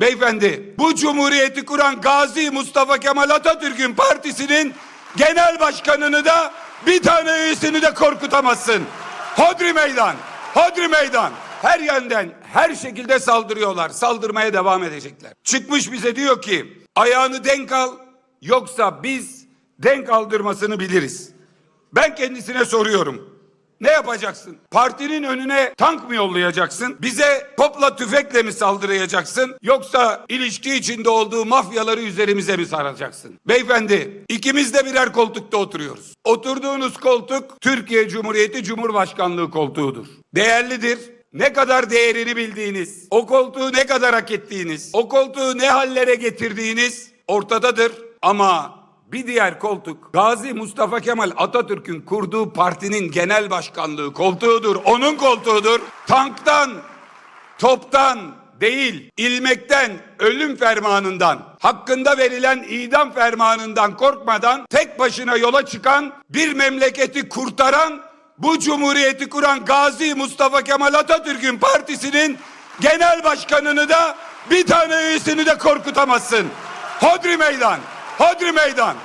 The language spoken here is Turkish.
Beyefendi bu cumhuriyeti kuran Gazi Mustafa Kemal Atatürk'ün partisinin genel başkanını da bir tane üyesini de korkutamazsın. Hodri meydan, hodri meydan. Her yönden, her şekilde saldırıyorlar. Saldırmaya devam edecekler. Çıkmış bize diyor ki ayağını denk al yoksa biz denk aldırmasını biliriz. Ben kendisine soruyorum. Ne yapacaksın? Partinin önüne tank mı yollayacaksın? Bize topla tüfekle mi saldıracaksın? Yoksa ilişki içinde olduğu mafyaları üzerimize mi saracaksın? Beyefendi ikimiz de birer koltukta oturuyoruz. Oturduğunuz koltuk Türkiye Cumhuriyeti Cumhurbaşkanlığı koltuğudur. Değerlidir. Ne kadar değerini bildiğiniz, o koltuğu ne kadar hak ettiğiniz, o koltuğu ne hallere getirdiğiniz ortadadır. Ama bir diğer koltuk Gazi Mustafa Kemal Atatürk'ün kurduğu partinin genel başkanlığı koltuğudur. Onun koltuğudur. Tanktan, toptan değil, ilmekten, ölüm fermanından, hakkında verilen idam fermanından korkmadan tek başına yola çıkan, bir memleketi kurtaran, bu cumhuriyeti kuran Gazi Mustafa Kemal Atatürk'ün partisinin genel başkanını da bir tane üyesini de korkutamazsın. Hodri meydan, hodri meydan.